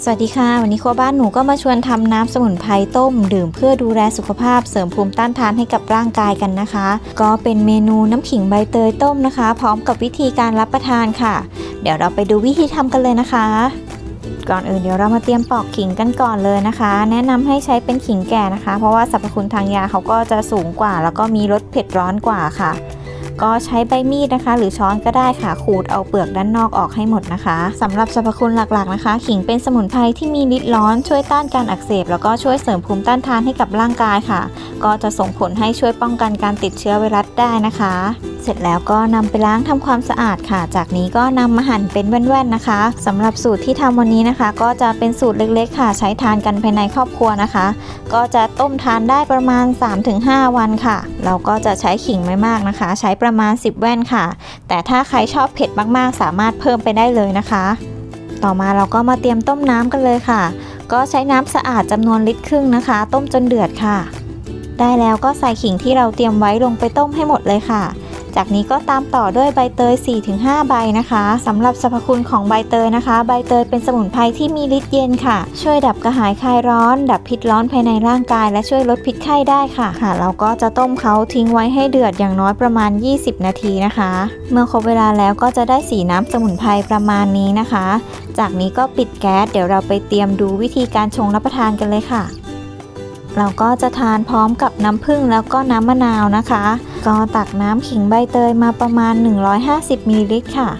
สวัสดีค่ะ วันนี้ครัวบ้านหนูก็มาชวนทำน้ำสมุนไพรต้ม ดื่มเพื่อดูแลสุขภาพเสริมภูมิต้านทานให้กับร่างกายกันนะคะ ก็เป็นเมนูน้ำขิงใบเตยต้มนะคะ พร้อมกับวิธีการรับประทานค่ะ เดี๋ยวเราไปดูวิธีทำกันเลยนะคะ ก่อนอื่นเดี๋ยวเรามาเตรียมปอกขิงกันก่อนเลยนะคะ แนะนำให้ใช้เป็นขิงแก่นะคะ เพราะว่าสรรพคุณทางยาเขาก็จะสูงกว่า แล้วก็มีรสเผ็ดร้อนกว่าค่ะ ก็ใช้ใบมีดนะคะ หรือช้อนก็ได้ค่ะขูดเอาเปลือกด้านนอกออกให้หมดนะคะสำหรับสรรพคุณหลักๆนะคะ ขิงเป็นสมุนไพรที่มีฤทธิ์ร้อนช่วยต้านการอักเสบ แล้วก็ช่วยเสริมภูมิต้านทานให้กับร่างกายค่ะ ก็จะส่งผลให้ช่วยป้องกันการติดเชื้อไวรัสได้นะคะ เสร็จแล้วก็นำไปล้างทำความสะอาดค่ะ จากนี้ก็นำมาหั่นเป็นแว่นๆนะคะสำหรับสูตรที่ทำวันนี้นะคะ ก็จะเป็นสูตรเล็กๆ ค่ะ ใช้ทานกันภายในครอบครัวนะคะ ก็จะต้มทานได้ประมาณ 3-5 วันค่ะ เราก็จะใช้ขิงไม่มากนะคะ ใช้ประมาณ 10 แว่นค่ะ แต่ถ้าใครชอบเผ็ดมากๆ สามารถเพิ่มไปได้เลยนะคะ ต่อมาเราก็มาเตรียมต้มน้ำกันเลยค่ะ ก็ใช้น้ำสะอาดจำนวนลิตรครึ่งนะคะ ต้มจนเดือดค่ะ ได้แล้วก็ใส่ขิงที่เราเตรียมไว้ลงไปต้มให้หมดเลยค่ะ จากนี้ก็ตามต่อด้วยใบเตย 4-5 ใบนะคะสำหรับสรรพคุณของใบเตยนะคะ ใบเตยเป็นสมุนไพรที่มีฤทธิ์เย็นค่ะ ช่วยดับกระหายคลายร้อน ดับพิษร้อนภายในร่างกาย และช่วยลดพิษไข้ได้ค่ะค่ะ เราก็จะต้มเขาทิ้งไว้ให้เดือดอย่างน้อยประมาณ 20 นาทีนะคะ เมื่อครบเวลาแล้วก็จะได้สีน้ำสมุนไพรประมาณนี้นะคะ จากนี้ก็ปิดแก๊สเดี๋ยวเราไปเตรียมดูวิธีการชงรับประทานกันเลยค่ะ เราก็จะทานพร้อมกับน้ำผึ้งแล้วก็น้ำมะนาวนะคะ ก็ตักน้ำขิงใบเตยมาประมาณ 150มิลลิลิตรค่ะ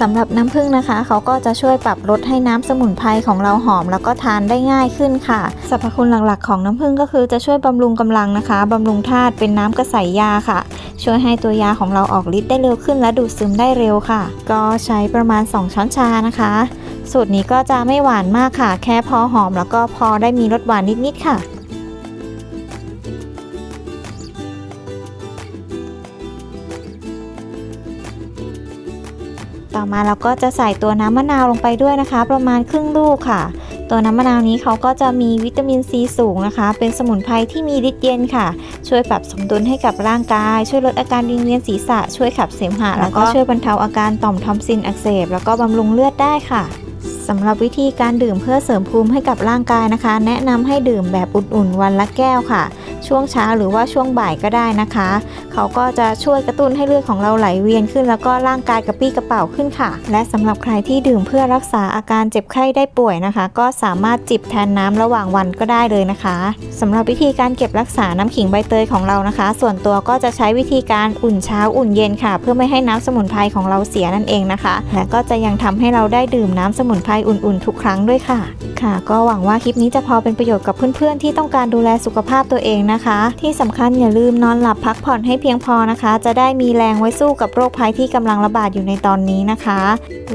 สำหรับน้ำผึ้งนะคะ เขาก็จะช่วยปรับลดให้น้ำสมุนไพรของเราหอม แล้วก็ทานได้ง่ายขึ้นค่ะสรรพคุณหลักๆ ของน้ำผึ้งก็คือจะช่วยบำรุงกำลังนะคะบำรุงธาตุเป็นน้ำกระใสยาค่ะ ช่วยให้ตัวยาของเราออกฤทธิ์ได้เร็วขึ้น และดูดซึมได้เร็วค่ะ ก็ใช้ประมาณ 2 ช้อนชานะคะ สูตรนี้ก็จะไม่หวานมากค่ะ แค่พอหอมแล้วก็พอได้มีรสหวานนิดๆค่ะ ต่อมาเราก็จะใส่ตัวน้ำมะนาวลงไปด้วยนะคะ ประมาณครึ่งลูกค่ะ ตัวน้ำมะนาวนี้เขาก็จะมีวิตามินซีสูงนะคะ เป็นสมุนไพรที่มีฤทธิ์เย็นค่ะ ช่วยปรับสมดุลให้กับร่างกาย ช่วยลดอาการวิงเวียนศีรษะ ช่วยขับเสมหะแล้วก็ช่วยบรรเทาอาการต่อมทอมซินอักเสบ แล้วก็บำรุงเลือดได้ค่ะ สำหรับวิธีการดื่มเพื่อเสริมภูมิให้กับร่างกายนะคะ แนะนำให้ดื่มแบบอุ่นๆวันละแก้วค่ะ ช่วงเช้าหรือว่าช่วงบ่ายก็ได้นะคะ เขาก็จะช่วยกระตุ้นให้เลือดของเราไหลเวียนขึ้น แล้วก็ร่างกายกระปี้กระเป๋าขึ้นค่ะ และสำหรับใครที่ดื่มเพื่อรักษาอาการเจ็บไข้ได้ป่วยนะคะ ก็สามารถจิบแทนน้ำระหว่างวันก็ได้เลยนะคะสำหรับวิธีการเก็บรักษาน้ำขิงใบเตยของเรานะคะ ส่วนตัวก็จะใช้วิธีการอุ่นเช้าอุ่นเย็นค่ะ เพื่อไม่ให้น้ำสมุนไพรของเราเสียนั่นเองนะคะ และก็จะยังทำให้เราได้ดื่มน้ำสมุนไพรอุ่นๆ ทุกครั้งด้วยค่ะ ค่ะ ก็หวังว่าคลิปนี้จะพอเป็นประโยชน์กับเพื่อนๆ ที่ต้องการดูแลสุขภาพตัวเองนะคะ ที่สำคัญอย่าลืมนอนหลับพักผ่อนให้เพียงพอนะคะ จะได้มีแรงไว้สู้กับโรคภัยที่กำลังระบาดอยู่ในตอนนี้นะคะ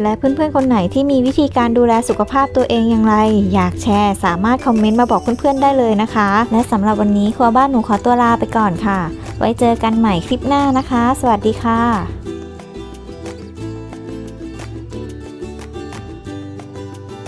และเพื่อนๆ คนไหนที่มีวิธีการดูแลสุขภาพตัวเองอย่างไร อยากแชร์ สามารถคอมเมนต์มาบอกเพื่อนๆ ได้เลยนะคะ และสำหรับวันนี้ครัวบ้านหนูขอตัวลาไปก่อนค่ะ ไว้เจอกันใหม่คลิปหน้านะคะ สวัสดีค่ะ